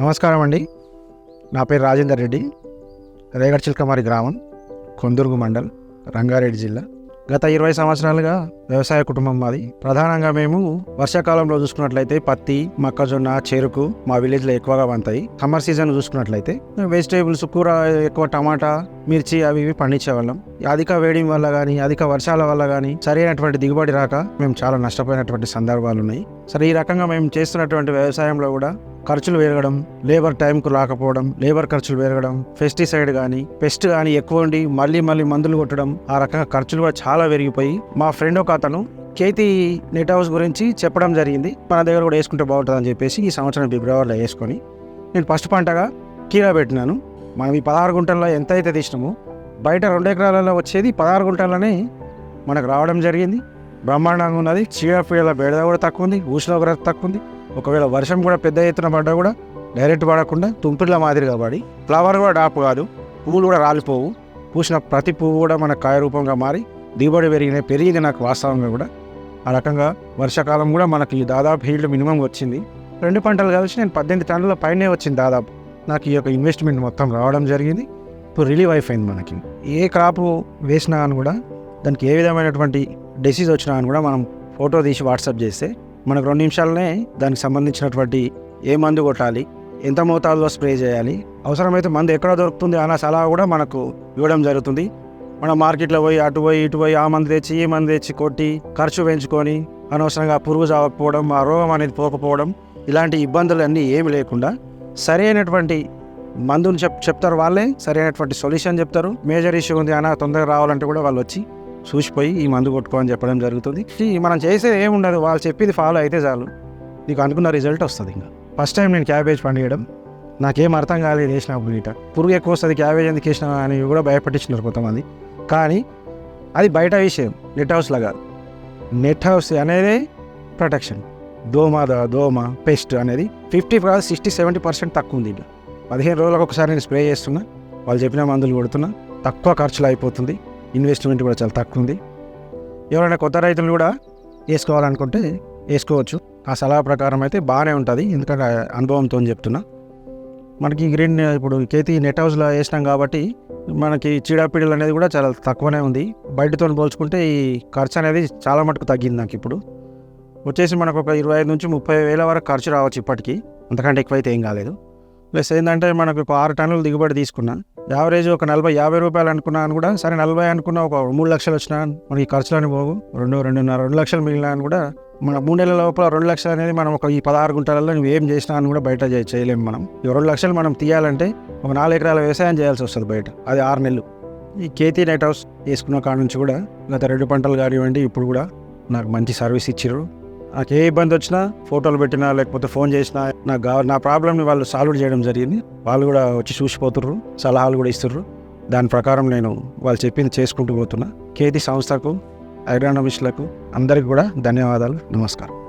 నమస్కారం అండి. నా పేరు రాజేందర్ రెడ్డి రేగడ్ చిల్కమారి గ్రామం కొందుర్గు మండల్ రంగారెడ్డి జిల్లా. గత ఇరవై సంవత్సరాలుగా వ్యవసాయ కుటుంబం మాది. ప్రధానంగా మేము వర్షాకాలంలో చూసుకున్నట్లయితే పత్తి మొక్కజొన్న చెరుకు మా విలేజ్లో ఎక్కువగా పంతాయి సమ్మర్ సీజన్ చూసుకున్నట్లయితే వెజిటేబుల్స్ కూర ఎక్కువ టమాటా మిర్చి అవి ఇవి పండించేవాళ్ళం అధిక వేడి వల్ల కానీ అధిక వర్షాల వల్ల కానీ సరైనటువంటి దిగుబడి రాక మేము చాలా నష్టపోయినటువంటి సందర్భాలు ఉన్నాయి. సరే ఈ రకంగా మేము చేస్తున్నటువంటి వ్యవసాయంలో కూడా ఖర్చులు పెరగడం లేబర్ టైంకు రాకపోవడం లేబర్ ఖర్చులు పెరగడం పెస్టిసైడ్ కానీ పెస్ట్ కానీ ఎక్కువ ఉండి మళ్ళీ మళ్ళీ మందులు కొట్టడం ఆ రకంగా ఖర్చులు కూడా చాలా పెరిగిపోయి మా ఫ్రెండ్ ఒక అతను కేతి నెట్ హౌస్ గురించి చెప్పడం జరిగింది. మన దగ్గర కూడా వేసుకుంటే బాగుంటుంది అని చెప్పేసి ఈ సంవత్సరం ఫిబ్రవరిలో వేసుకొని నేను ఫస్ట్ పంటగా కీరా పెట్టినాను. మనం ఈ పదహారు గుంటల్లో ఎంత అయితే తీసినామో బయట రెండు ఎకరాలలో వచ్చేది పదహారు గుంటలనే మనకు రావడం జరిగింది. బ్రహ్మాండంగా ఉన్నది. చీడపీడల బేడద కూడా తక్కువ ఉంది. ఉష్ణోగ్రత తక్కువ ఉంది. ఒకవేళ వర్షం కూడా పెద్ద ఎత్తున పడ్డా కూడా డైరెక్ట్ పడకుండా తుంపిర్ల మాదిరిగా పడి ఫ్లవర్ కూడా డాపు కాదు పువ్వులు కూడా రాలిపోవు. పూసిన ప్రతి పువ్వు కూడా మన కాయ రూపంగా మారి దిగుబడి పెరిగిన పెరిగింది నాకు వాస్తవంగా కూడా. ఆ రకంగా వర్షాకాలం కూడా మనకి దాదాపు హీల్డ్ మినిమం వచ్చింది. రెండు పంటలు కలిసి నేను పద్దెనిమిది టన్నుల పైనే వచ్చింది దాదాపు. నాకు ఈ యొక్క ఇన్వెస్ట్మెంట్ మొత్తం రావడం జరిగింది. ఇప్పుడు రిలీవ్ అయిపోయింది మనకి. ఏ క్రాప్ వేసినా అని కూడా దానికి ఏ విధమైనటువంటి డిసీజ్ వచ్చినా అని కూడా మనం ఫోటో తీసి వాట్సాప్ చేస్తే మనకు రెండు నిమిషాలనే దానికి సంబంధించినటువంటి ఏ మందు కొట్టాలి ఎంత మోతాదులో స్ప్రే చేయాలి అవసరమైతే మందు ఎక్కడ దొరుకుతుంది అన్న సలహా కూడా మనకు ఇవ్వడం జరుగుతుంది. మనం మార్కెట్లో పోయి అటు పోయి ఇటు పోయి ఆ మందు తెచ్చి ఈ మందు తెచ్చి కొట్టి ఖర్చు పెంచుకొని అనవసరంగా పురుగు చావకపోవడం ఆ రోగం అనేది పోకపోవడం ఇలాంటి ఇబ్బందులు అన్నీ ఏమి లేకుండా సరైనటువంటి మందుని చెప్ చెప్తారు వాళ్ళే సరైనటువంటి సొల్యూషన్ చెప్తారు. మేజర్ ఇష్యూ ఉంది అన్న తొందరగా రావాలంటే కూడా వాళ్ళు వచ్చి చూసిపోయి ఈ మందు కొట్టుకో అని చెప్పడం జరుగుతుంది. మనం చేసేది ఏముండదు వాళ్ళు చెప్పింది ఫాలో అయితే చాలు. నీకు అనుకున్న రిజల్ట్ వస్తుంది ఇంకా. ఫస్ట్ టైం నేను క్యాబేజ్ పండియడం. నాకేం అర్థం కాలేదు వేసినప్పుడు ఇట పురుగు ఎక్కువ వస్తుంది క్యాబేజ్ ఎందుకు వేసినా అని కూడా భయపట్టించినారు కొంతమంది. కానీ అది బయట విషయం. నెట్ హౌస్లో కాదు. నెట్ హౌస్ అనేది ప్రొటెక్షన్ దోమ దోమ పెస్ట్ అనేది ఫిఫ్టీ కాదు సిక్స్టీ సెవెంటీ పర్సెంట్ తక్కువ ఉంది ఇట్లా. పదిహేను రోజులకు ఒకసారి నేను స్ప్రే చేస్తున్నా. వాళ్ళు చెప్పిన మందులు కొడుతున్నా. తక్కువ ఖర్చులు అయిపోతుంది. ఇన్వెస్ట్మెంట్ కూడా చాలా తక్కువ ఉంది ఎవరైనా కొత్త రైతులు కూడా వేసుకోవాలనుకుంటే వేసుకోవచ్చు. ఆ సలహా ప్రకారం అయితే బాగానే ఉంటుంది. ఎందుకంటే అనుభవంతో చెప్తున్నా. మనకి గ్రీన్ ఇప్పుడు కేతి నెట్ హౌస్లో వేసినాం కాబట్టి మనకి చీడపీడలు అనేది కూడా చాలా తక్కువనే ఉంది. బయటతో పోల్చుకుంటే ఈ ఖర్చు అనేది చాలా మటుకు తగ్గింది నాకు ఇప్పుడు. వచ్చేసి మనకు ఒక ఇరవై ఐదు నుంచి ముప్పై వేల వరకు ఖర్చు రావచ్చు ఇప్పటికీ. అంతకంటే ఎక్కువైతే ఏం కాలేదు. ప్లస్ ఏంటంటే మనకు ఒక ఆరు టన్నులు దిగుబడి తీసుకున్నాను యావరేజ్ ఒక నలభై యాభై రూపాయలు అనుకున్నాను కూడా సరే నలభై అనుకున్న ఒక మూడు లక్షలు వచ్చినా మనకి ఖర్చులని పోవు. రెండు రెండున్నర రెండు లక్షలు మిగిలినా కూడా మన మూడు నెలల లోపల రెండు లక్షలు అనేది మనం ఒక ఈ పదహారు గుంటలలో నువ్వు ఏం చేసినా అని కూడా బయట చేయలేము మనం. ఈ రెండు లక్షలు మనం తీయాలంటే ఒక నాలుగు ఎకరాల వ్యవసాయం చేయాల్సి వస్తుంది బయట. అది ఆరు నెలలు. ఈ కేతీ నెట్ హౌస్ వేసుకున్న కాడ నుంచి కూడా గత రెండు పంటలు కానివ్వండి ఇప్పుడు కూడా నాకు మంచి సర్వీస్ ఇచ్చారు నాకు ఏ ఇబ్బంది వచ్చినా ఫోటోలు పెట్టినా లేకపోతే ఫోన్ చేసినా నాకు కావ నా ప్రాబ్లమ్ని వాళ్ళు సాల్వ్ చేయడం జరిగింది. వాళ్ళు కూడా వచ్చి చూసిపోతుర్రు సలహాలు కూడా ఇస్తుర్రు. దాని ప్రకారం నేను వాళ్ళు చెప్పింది చేసుకుంటూ పోతున్నా. కేతి సంస్థకు అగ్రానమిస్టులకు అందరికి కూడా ధన్యవాదాలు నమస్కారం.